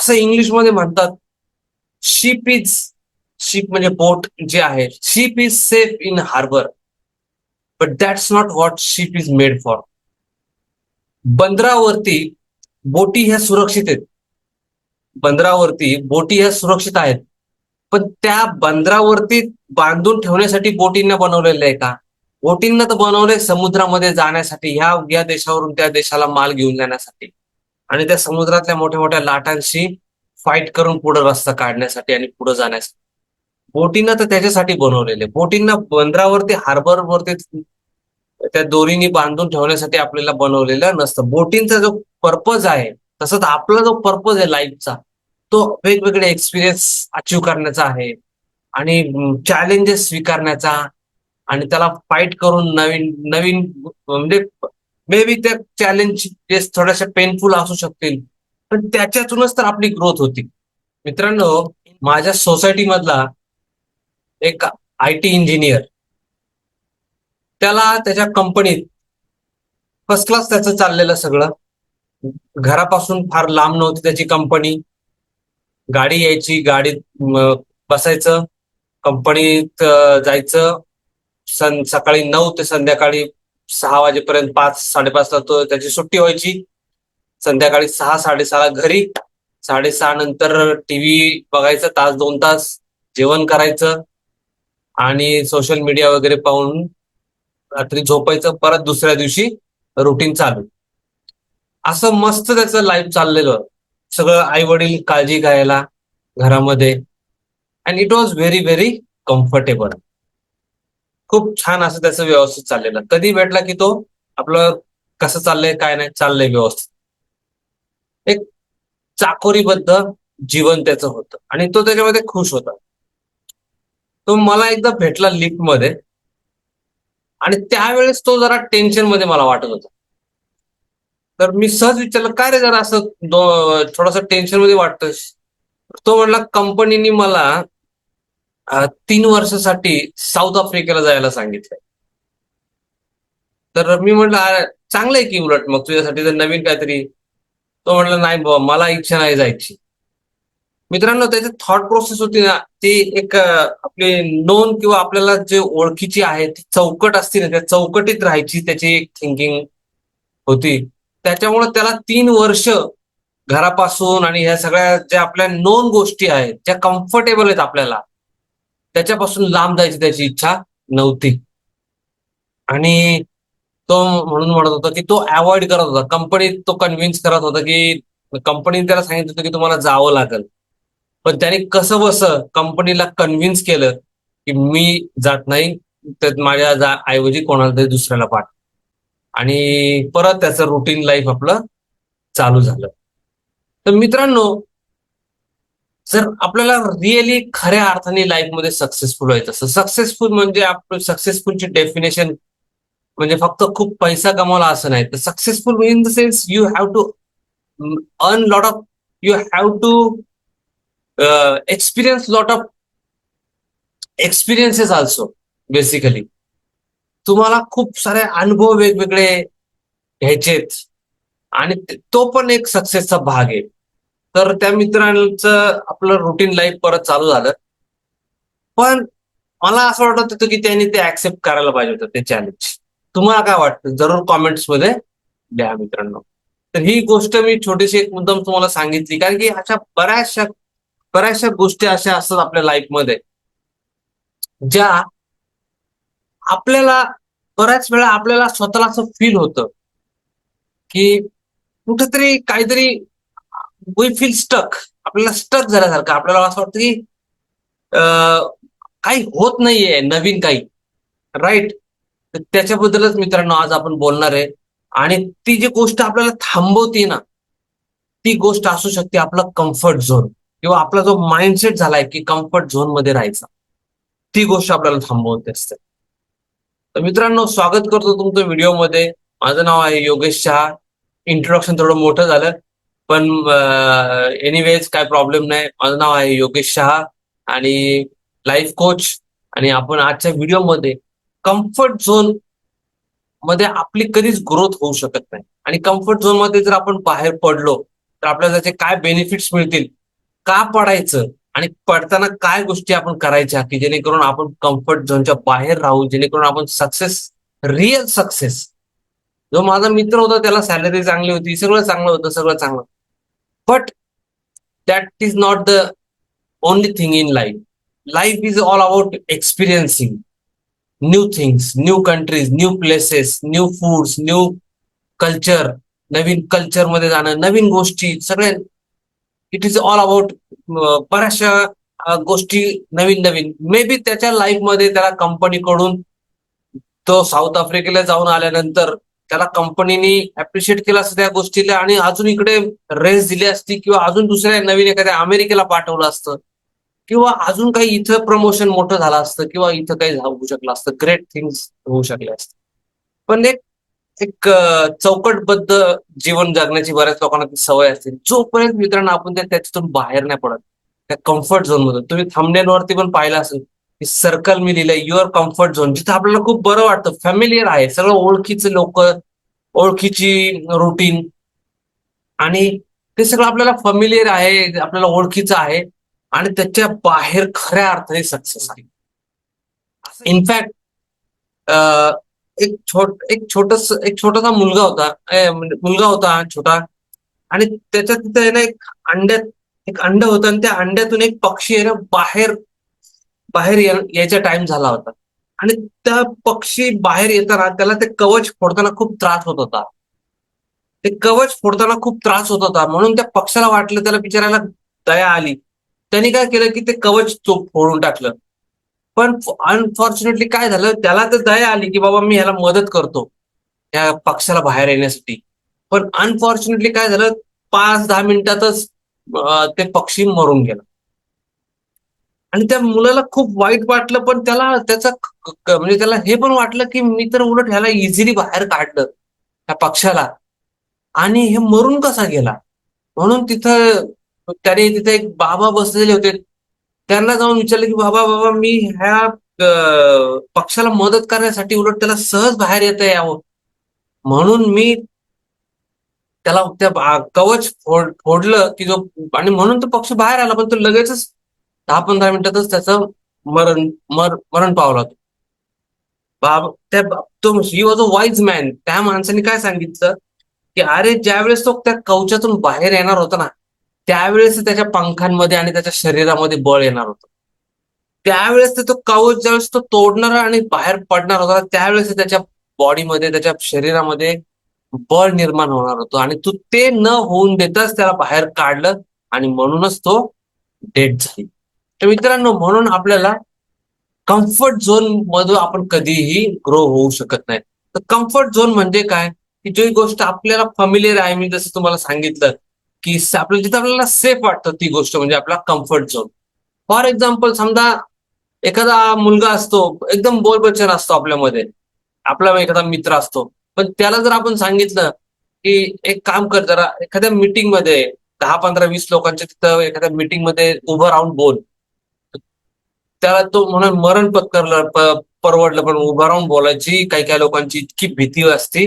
असं इंग्लिशमध्ये म्हणतात शिप इज शिप म्हणजे बोट जे आहे ship is safe in harbour but that's not what ship is made for बंदरावरती बोटी ह्या सुरक्षित आहेत. बंदरावरती बोटी ह्या सुरक्षित आहेत. पण त्या बंदरावरती बांधून ठेवण्यासाठी बोटींना बनवलेलं आहे का? बोटींना तर बनवलंय समुद्रामध्ये जाण्यासाठी ह्या या देशावरून त्या देशाला माल घेऊन जाण्यासाठी. आणि त्या समुद्रातल्या मोठ्या मोठ्या लाटांशी फाईट करून पुढे रस्ता काढण्यासाठी आणि पुढे जाण्यासाठी. बोटींना तर त्याच्यासाठी बनवलेले. बोटींना बंदरावरती हार्बरवरती त्या दोरीनी बांधून ठेवण्यासाठी आपल्याला बनवलेलं नसतं. बोटींचा जो पर्पज आहे तसंच आपला जो पर्पज आहे लाईफचा तो वेगवेगळे एक्सपिरियन्स अचीव करण्याचा आहे. आणि चॅलेंजेस स्वीकारण्याचा आणि त्याला फाईट करून नवीन नवीन म्हणजे मे बी त्या चॅलेंज थोड्याशा पेनफुल असू शकतील. पण त्याच्यातूनच तर आपली ग्रोथ होती. मित्रांनो माझ्या सोसायटी मधला एक आय टी इंजिनियर त्याला त्याच्या कंपनीत फर्स्ट क्लास त्याचं चाललेलं सगळं. घरापासून फार लांब नव्हती त्याची कंपनी गाडी यायची गाडीत बसायचं. कंपनीत जायचं. सं सकाळी नऊ ते संध्याकाळी सहा वाजेपर्यंत पाच साडेपाचला तो त्याची सुट्टी व्हायची. संध्याकाळी सहा साडेसहाला घरी. साडेसहा नंतर टीव्ही बघायचं तास दोन तास जेवण करायचं आणि सोशल मीडिया वगैरे पाहून रात्री झोपायचं. परत दुसऱ्या दिवशी रुटीन चालू. असं मस्त त्याचं लाईफ चाललेलं. सगळं आई वडील काळजी घ्यायला घरामध्ये. And it was very very comfortable खूप छान असं त्याचं व्यवस्थित चाललेलं. कधी भेटला की तो आपलं कसं चाललंय काय नाही चाललंय व्यवस्थित. एक चाकोरीबद्ध जीवन त्याचं होतं. आणि तो त्याच्यामध्ये खुश होता. तो मला एकदा भेटला लिफ्टमध्ये आणि त्यावेळेस तो जरा टेन्शनमध्ये मला वाटत होता. तर मी सहज विचारलं काय रे जरा असं थोडस टेन्शनमध्ये वाटतोय तो म्हणला कंपनीने मला तीन वर्षासाठी साऊथ आफ्रिकेला जायला सांगितलंय. तर मी म्हटलं चांगलं आहे की उलट मग तुझ्यासाठी तर नवीन काहीतरी. तो म्हणला नाही बाबा मला इच्छा नाही जायची. मित्रांनो त्याची थॉट प्रोसेस होती ना ती एक आपली नोंद किंवा आपल्याला जे ओळखीची आहे ती चौकट असते ना त्या चौकटीत राहायची त्याची एक थिंकिंग होती. त्याच्यामुळे त्याला तीन वर्ष घरापासून आणि ह्या सगळ्या ज्या आपल्या नोन गोष्टी आहेत ज्या कम्फर्टेबल आहेत आपल्याला त्याच्यापासून लांब जायची त्याची इच्छा नव्हती. आणि तो म्हणून म्हणत होता की तो अवॉइड करत होता. कंपनीत तो कन्व्हिन्स करत होता की कंपनीने त्याला सांगितलं होतं की तुम्हाला जावं लागेल. पण त्याने कसं बस कंपनीला कन्व्हिन्स केलं की मी जात नाही तर माझ्या जा ऐवजी कोणाला तरी दुसऱ्याला पाठ. आणि परत त्याचं रुटीन लाईफ आपलं चालू झालं. तर मित्रांनो जर आपल्याला रिअली खऱ्या अर्थाने लाईफमध्ये सक्सेसफुल व्हायचं असं सक्सेसफुल म्हणजे आपलं सक्सेसफुलची डेफिनेशन म्हणजे फक्त खूप पैसा कमावला असं नाही. तर successful in the sense you have to earn lot of you have to experience lot of experiences also basically तुम्हाला खूप सारे अनुभव वेगवेगळे घ्यायचेत. आणि तो पण एक सक्सेसचा भाग आहे. तर त्या मित्रांचं आपलं रुटीन लाईफ परत चालू झालं. पण मला असं वाटत होतं की त्यांनी ते ऍक्सेप्ट करायला पाहिजे होतं ते चॅलेंज तुम्हाला काय वाटतं? जरूर कॉमेंट्समध्ये द्या मित्रांनो. तर ही गोष्ट मी छोटीशी एक मुद्दाम तुम्हाला सांगितली कारण की अशा बऱ्याचशा बऱ्याचशा गोष्टी अशा असतात आपल्या लाईफमध्ये ज्या आपल्याला बऱ्याच वेळा आपल्याला स्वतःला असं फील होतं की कुठेतरी काहीतरी वी फील स्टक आपल्याला स्टक झाल्यासारखं. आपल्याला असं वाटतं की काही होत नाहीये नवीन काही. राईट त्याच्याबद्दलच मित्रांनो आज आपण बोलणार आहे. आणि ती जी गोष्ट आपल्याला थांबवते ना ती गोष्ट असू शकते आपला कम्फर्ट झोन किंवा आपला जो माइंडसेट झालाय की कम्फर्ट झोनमध्ये राहायचा. ती गोष्ट आपल्याला थांबवते असते. तर मित्रांनो स्वागत करतो तुमचं व्हिडिओमध्ये माझं नाव आहे योगेश शहा. इंट्रोडक्शन थोडं मोठं झालं. पण एनिवेज काय प्रॉब्लेम नाही. माझं नाव आहे योगेश शहा आणि लाईफ कोच आणि आपण आजच्या व्हिडिओमध्ये कम्फर्ट झोनमध्ये आपली कधीच ग्रोथ होऊ शकत नाही. आणि कम्फर्ट झोनमध्ये जर आपण बाहेर पडलो तर आपल्याला त्याचे काय बेनिफिट्स मिळतील? का पडायचं? आणि पडताना काय गोष्टी आपण करायच्या की जेणेकरून आपण कम्फर्ट झोनच्या बाहेर राहू जेणेकरून आपण सक्सेस रिअल सक्सेस जो माझा मित्र होता त्याला सॅलरी चांगली होती सगळं चांगलं होतं सगळं चांगलं. But that is not the only thing in life Life is all about experiencing new things new countries new places new foods new culture नवीन कल्चरमध्ये जाणं नवीन गोष्टी सगळ्या इट इज ऑल अबाउट बऱ्याचशा गोष्टी नवीन नवीन. मे बी त्याच्या लाईफमध्ये त्याला कंपनीकडून तो साऊथ आफ्रिकेला जाऊन आल्यानंतर त्याला कंपनीने अप्रिशिएट केलं असतं त्या गोष्टीला आणि अजून इकडे रेस दिली असती किंवा अजून दुसऱ्या नवीन एखाद्या अमेरिकेला पाठवलं असतं किंवा अजून काही इथं प्रमोशन मोठं झालं असतं किंवा इथं काही होऊ शकलं असतं ग्रेट थिंग्स होऊ शकले असत. पण एक एक चौकटबद्ध जीवन जगण्याची बऱ्याच लोकांना ती सवय असते. जोपर्यंत मित्रांनो आपण त्या त्याच्यातून बाहेर नाही पडत त्या कम्फर्ट झोन मधून. तुम्ही thumbnail पण पाहिलं असेल सर्कल मी लिहिलंय युअर कम्फर्ट झोन जिथं आपल्याला खूप बरं वाटतं फॅमिलियर आहे सगळं ओळखीचे लोक ओळखीची रुटीन आणि ते सगळं आपल्याला फॅमिलियर आहे आपल्याला ओळखीचं आहे आणि त्याच्या बाहेर खऱ्या अर्थाने सक्सेस आहे. इनफॅक्ट एक छोट एक छोटस एक छोटासा मुलगा होता मुलगा होता छोटा. आणि त्याच्या तिथे ना एक अंड्यात एक अंड होतं आणि त्या अंड्यातून एक पक्षी आहे ना बाहेर बाहेर यायचा टाइम झाला होता. आणि त्या पक्षी बाहेर येताना त्याला ते कवच फोडताना खूप त्रास होत होता. ते कवच फोडताना खूप त्रास होत होता. म्हणून त्या पक्षाला वाटलं त्याला बिचारायला दया आली. त्यांनी काय केलं की ते कवच तो फोडून टाकलं. पण अनफॉर्च्युनेटली काय झालं त्याला तर दया आली की बाबा मी ह्याला मदत करतो. या पक्षाला बाहेर येण्यासाठी. पण अनफॉर्च्युनेटली काय झालं पाच दहा मिनिटातच ते पक्षी मरून गेला. आणि त्या मुलाला खूप वाईट वाटलं पण त्याला त्याचा म्हणजे त्याला हे पण वाटलं की मी तर उलट ह्याला इझिली बाहेर काढलं त्या पक्षाला. आणि हे मरून कसा गेला? म्हणून तिथं त्याने तिथे एक बाबा बसलेले होते. त्यांना जाऊन विचारलं की बाबा बाबा मी ह्या पक्षाला मदत करण्यासाठी उलट त्याला सहज बाहेर येता यावं. म्हणून मी त्याला त्या कवच फोड फोडलं की जो आणि म्हणून तो पक्ष बाहेर आला पण तो लगेचच दहा पंधरा मिनिटातच त्याचं मरण मर मरण पावला तो बाब त्या तो he was a wise man त्या माणसाने काय सांगितलं? की अरे ज्यावेळेस तो त्या कवचातून बाहेर येणार होता ना त्यावेळेस त्याच्या पंखांमध्ये आणि त्याच्या शरीरामध्ये बळ येणार होतं. त्यावेळेस ते तो कवच ज्यावेळेस तो तोडणार आणि बाहेर पडणार होता त्यावेळेस त्याच्या बॉडीमध्ये त्याच्या शरीरामध्ये बळ निर्माण होणार होतं. आणि तू ते न होऊन देताच त्याला बाहेर काढलं आणि म्हणूनच तो डेड झाली. तर मित्रांनो म्हणून आपल्याला कम्फर्ट झोन मधून आपण कधीही ग्रो होऊ शकत नाही. तर कम्फर्ट झोन म्हणजे काय? की जी गोष्ट आपल्याला फॅमिलियर आहे मी जसं तुम्हाला सांगितलं की आपल्याला जिथे आपल्याला सेफ वाटतं ती गोष्ट म्हणजे आपला कम्फर्ट झोन फॉर एक्झाम्पल समजा एखादा मुलगा असतो एकदम बोलबच्चन असतो आपल्यामध्ये. आपला एखादा मित्र असतो. पण त्याला जर आपण सांगितलं की एक काम कर जरा एखाद्या मीटिंगमध्ये दहा पंधरा वीस लोकांच्या तिथं एखाद्या मीटिंगमध्ये उभं राहून बोल. त्याला तो म्हणून मरण पत्करलं परवडलं पण उभं राहून बोलायची. काही काही लोकांची इतकी भीती असते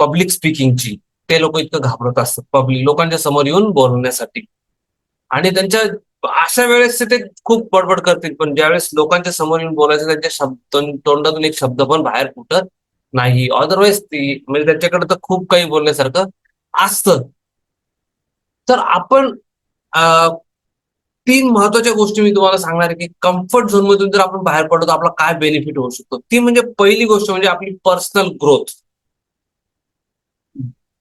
पब्लिक स्पीकिंगची ते लोक इतकं घाबरत असतात पब्लिक लोकांच्या समोर येऊन बोलण्यासाठी. आणि त्यांच्या अशा वेळेस ते खूप बडबड करतील. पण ज्यावेळेस लोकांच्या समोर येऊन बोलायचं त्यांच्या शब्द तोंडातून एक शब्द पण बाहेर फुटत नाही. अदरवाईज ती म्हणजे त्यांच्याकडे तर खूप काही बोलण्यासारखं असतं. तर आपण तीन महत्त्वाच्या गोष्टी मी तुम्हाला सांगणार आहे की कम्फर्ट झोन मधून जर आपण बाहेर पडतो आपला काय बेनिफिट होऊ शकतो? ती म्हणजे पहिली गोष्ट म्हणजे आपली पर्सनल ग्रोथ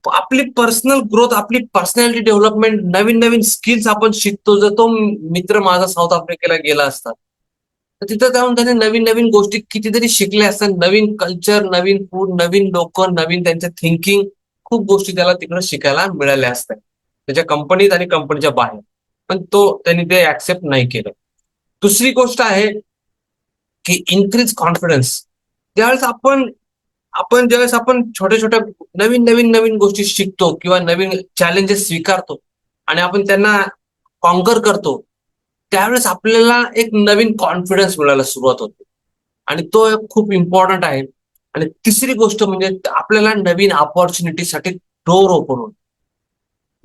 आपली पर्सनल ग्रोथ आपली पर्सनॅलिटी डेव्हलपमेंट नवीन नवीन स्किल्स आपण शिकतो. जर तो मित्र माझा साऊथ आफ्रिकेला गेला असता तर तिथं जाऊन त्याने नवीन नवीन गोष्टी कितीतरी शिकल्या असतात. नवीन कल्चर नवीन फूड नवीन लोक नवीन त्यांचं थिंकिंग खूप गोष्टी त्याला तिकडे शिकायला मिळाल्या असतात त्याच्या कंपनीत आणि कंपनीच्या बाहेर. पण तो त्यांनी ते ऍक्सेप्ट नाही केलं. दुसरी गोष्ट आहे की इन्क्रीज कॉन्फिडन्स ज्यावेळेस आपण आपण ज्यावेळेस आपण छोट्या छोट्या नवीन नवीन नवीन गोष्टी शिकतो किंवा नवीन चॅलेंजेस स्वीकारतो आणि आपण त्यांना कॉन्कर करतो त्यावेळेस आपल्याला एक नवीन कॉन्फिडन्स मिळायला सुरुवात होते. आणि तो खूप इम्पॉर्टंट आहे. आणि तिसरी गोष्ट म्हणजे आपल्याला नवीन ऑपॉर्च्युनिटीसाठी डोर ओपन होतो.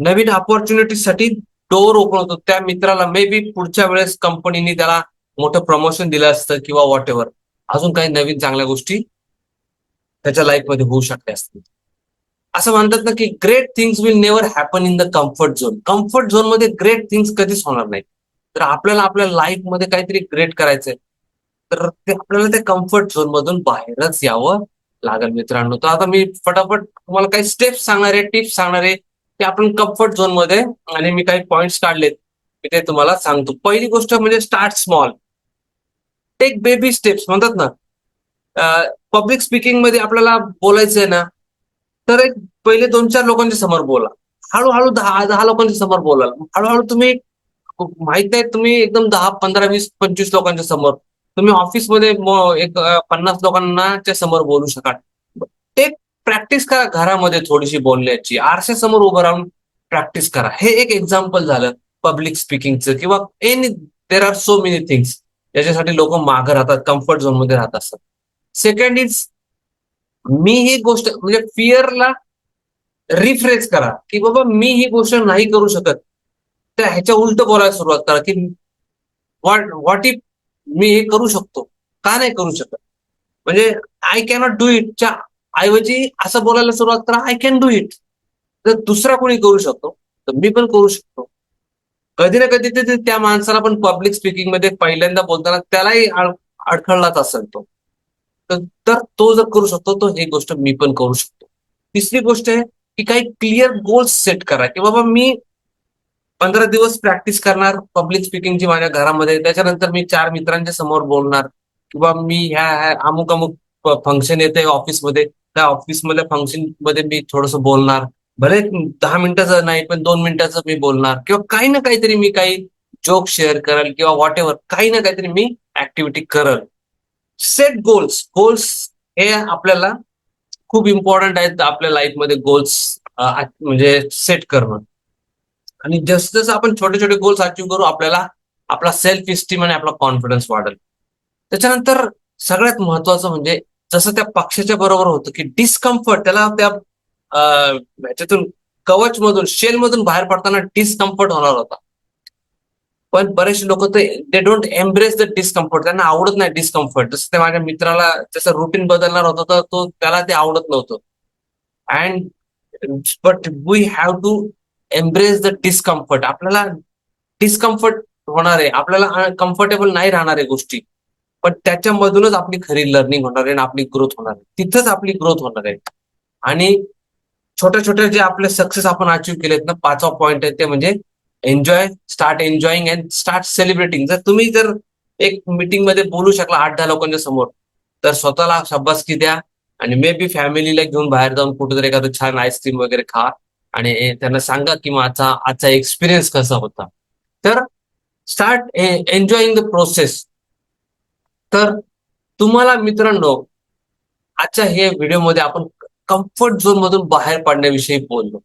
नवीन ऑपॉर्च्युनिटीसाठी डोअर ओपन होतो. त्या मित्राला मे बी पुढच्या वेळेस कंपनीने त्याला मोठं प्रमोशन दिलं असतं किंवा वॉट एव्हर अजून काही नवीन चांगल्या गोष्टी त्याच्या लाईफमध्ये होऊ शकल्या असतील. असं म्हणतात ना की great things will never happen in the comfort zone comfort झोनमध्ये ग्रेट थिंग्स कधीच होणार नाही तर आपल्याला आपल्या लाईफमध्ये काहीतरी ग्रेट करायचंय. तर ते आपल्याला त्या कम्फर्ट झोन मधून बाहेरच यावं लागेल मित्रांनो. तर आता मी फटाफट तुम्हाला काही स्टेप्स सांगणार आहे टिप्स सांगणार आहे. की आपण कम्फर्ट झोनमध्ये आणि मी काही पॉइंट्स काढलेत मी ते तुम्हाला सांगतो. पहिली गोष्ट म्हणजे start small take baby steps म्हणतात ना. पब्लिक स्पीकिंगमध्ये आपल्याला बोलायचं आहे ना तर एक पहिले दोन चार लोकांच्या समोर बोला. हळूहळू दहा दहा लोकांच्या समोर बोलाल हळूहळू तुम्ही माहीत नाही तुम्ही एकदम दहा पंधरा वीस पंचवीस लोकांच्या समोर. तुम्ही ऑफिसमध्ये एक पन्नास लोकांनाच्या समोर बोलू शकाल. प्रॅक्टिस करा घरामध्ये थोडीशी बोलण्याची. आरसे समोर उभं राहून प्रॅक्टिस करा. हे एक एक्झाम्पल झालं पब्लिक स्पीकिंगचं किंवा any there are so many things याच्यासाठी लोक मागं राहतात कम्फर्ट झोनमध्ये राहत असतात. सेकंड इज मी ही गोष्ट म्हणजे फिअरला रिफ्रेश करा की बाबा मी ही गोष्ट नाही करू शकत. तर ह्याच्या उलट बोलायला सुरुवात करा की व्हॉट व्हॉट इफ मी हे करू शकतो का नाही करू शकत? म्हणजे आय कॅनॉट डू इटच्या ऐवजी असं बोलायला सुरुवात करा आय कॅन डू इट जर दुसरा कोणी करू शकतो? तर मी पण करू शकतो. कधी ना कधी ते त्या माणसाला पण पब्लिक स्पीकिंगमध्ये पहिल्यांदा बोलताना त्यालाही अडखळलाच असेल तो. तर- तो जर करू शकतो तो ही गोष्ट मी पण करू शकतो. तिसरी गोष्ट आहे की काही क्लिअर गोल्स सेट करा की बाबा मी पंधरा दिवस प्रॅक्टिस करणार पब्लिक स्पीकिंगची माझ्या घरामध्ये त्याच्यानंतर मी चार मित्रांच्या समोर बोलणार किंवा मी ह्या ह्या अमुक अमुक फंक्शन येते ऑफिसमध्ये त्या ऑफिसमधल्या फंक्शनमध्ये मी थोडस बोलणार. भले दहा मिनिटाचं नाही पण दोन मिनिटाचं मी बोलणार. किंवा काही ना काहीतरी मी काही जोक शेअर करेल किंवा व्हॉट एव्हर काही ना काहीतरी मी ऍक्टिव्हिटी करल. सेट गोल्स गोल्स हे आपल्याला खूप इम्पॉर्टंट आहेत आपल्या लाईफमध्ये गोल्स म्हणजे सेट करणं. आणि जसं जसं आपण छोटे छोटे गोल्स अचीव्ह करू आपल्याला आपला सेल्फ इस्टीम आणि आपला कॉन्फिडन्स वाढेल. त्याच्यानंतर सगळ्यात महत्वाचं म्हणजे जसं त्या पक्षाच्या बरोबर होतं की डिस्कम्फर्ट त्याला त्या ह्याच्यातून कवच मधून शेल मधून बाहेर पडताना डिस्कम्फर्ट होणार होता. पण बरेचसे लोक ते they don't embrace the discomfort त्यांना आवडत नाही डिस्कम्फर्ट जसं ते माझ्या मित्राला जसं रुटीन बदलणार होतं तर तो त्याला ते आवडत नव्हतं. And but we have to embrace the discomfort आपल्याला डिस्कम्फर्ट होणार आहे. आपल्याला कम्फर्टेबल नाही राहणार आहे गोष्टी. पण त्याच्यामधूनच आपली खरी लर्निंग होणार आहे आणि आपली ग्रोथ होणार आहे. तिथंच आपली ग्रोथ होणार आहे. आणि छोट्या छोट्या जे आपले सक्सेस आपण अचीव्ह केलेत ना पाचवा पॉईंट आहे ते म्हणजे enjoy start enjoying and start celebrating जर तुम्ही जर एक मीटिंगमध्ये बोलू शकला आठ दहा लोकांच्या समोर तर स्वतःला शाबासकी द्या आणि मे बी फॅमिलीला घेऊन बाहेर जाऊन कुठेतरी एखादं छान आईस्क्रीम वगैरे खा आणि त्यांना सांगा की माझा आजचा एक्सपिरियन्स कसा होता. तर स्टार्ट एन्जॉईंग द प्रोसेस तर तुम्हाला मित्रांनो आजच्या हे व्हिडिओमध्ये आपण कम्फर्ट झोन मधून बाहेर पडण्याविषयी बोललो.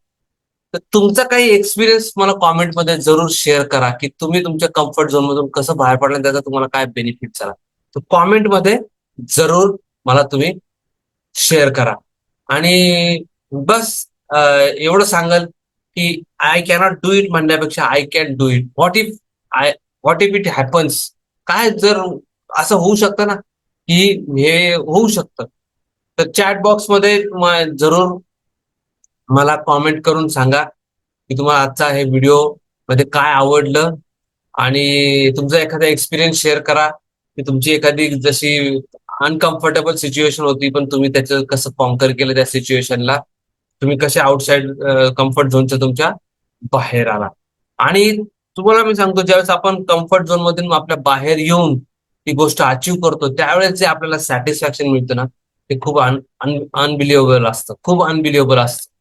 तर तुमचा काही एक्सपिरियन्स मला कॉमेंटमध्ये जरूर शेअर करा की तुम्ही तुमच्या कम्फर्ट झोन मधून कसं बाहेर पडलं त्याचा तुम्हाला काय बेनिफिट झाला. तर कॉमेंटमध्ये जरूर मला तुम्ही शेअर करा. आणि बस एवढं सांगाल की आय कॅनॉट डू इट म्हणण्यापेक्षा I can do it what if I what if it happens काय जर असं होऊ शकतं ना की हे होऊ शकतं. तर चॅट बॉक्समध्ये जरूर मला कॉमेंट करून सांगा की तुम्हाला आजचा हे व्हिडिओमध्ये काय आवडलं आणि तुमचा एखादा एक्सपिरियन्स शेअर करा की तुमची एखादी जशी अनकम्फर्टेबल सिच्युएशन होती पण तुम्ही त्याचं कसं कॉन्कर केलं त्या सिच्युएशनला तुम्ही कसे आउटसाइड कम्फर्ट झोनच्या तुमच्या बाहेर आला? आणि तुम्हाला मी सांगतो ज्यावेळेस आपण कम्फर्ट झोन मधून आपल्या बाहेर येऊन ती गोष्ट अचीव्ह करतो त्यावेळेस जे आपल्याला सॅटिस्फॅक्शन मिळतं ना ते खूप अनबिलिव्हेबल असतं. खूप अनबिलिव्हेबल असतं.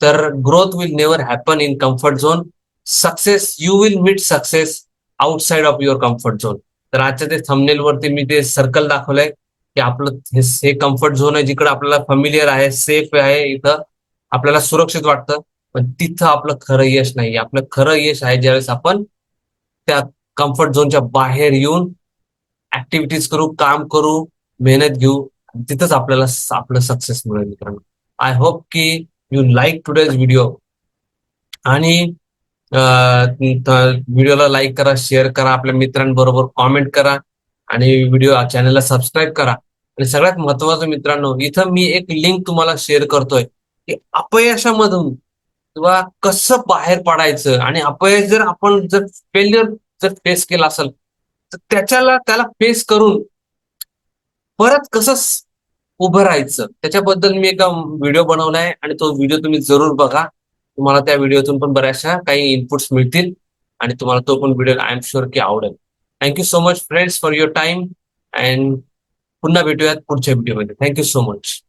तर growth will never happen in comfort zone success you will meet success outside of your comfort zone तर आजच्या ते थंबनेल वरती मी ते सर्कल दाखवलंय की आपलं हे- हे कम्फर्ट झोन आहे जिकडे आपल्याला फॅमिलियर आहे सेफ आहे इथं आपल्याला सुरक्षित वाटतं. पण तिथं आपलं खरं यश नाही आपलं खरं यश आहे ज्यावेळेस आपण त्या कम्फर्ट झोनच्या बाहेर येऊन ऍक्टिव्हिटीज करू काम करू मेहनत घेऊ तिथंच आपल्याला आपलं सक्सेस मिळेल मित्रांनो. आय होप की यू लाईक टुडेज व्हिडिओ आणि व्हिडिओला लाईक करा शेअर करा आपल्या मित्रांबरोबर कॉमेंट करा आणि व्हिडिओ चॅनलला सबस्क्राईब करा. आणि सगळ्यात महत्वाचं मित्रांनो इथं मी एक लिंक तुम्हाला शेअर करतोय की अपयशामधून किंवा कसं बाहेर पडायचं आणि अपयश जर आपण जर फेल्युअर जर फेस केला असेल तर त्याच्याला त्याला फेस करून परत कसं उभं राहायचं? त्याच्याबद्दल मी एका व्हिडिओ बनवलाय आणि तो व्हिडिओ तुम्ही जरूर बघा. तुम्हाला त्या व्हिडिओतून पण बऱ्याचशा काही इनपुट्स मिळतील आणि तुम्हाला तो पण व्हिडिओ आय एम शुअर की आवडेल. Thank you so much friends for your time and पुन्हा भेटूयात पुढच्या व्हिडिओमध्ये थँक्यू सो मच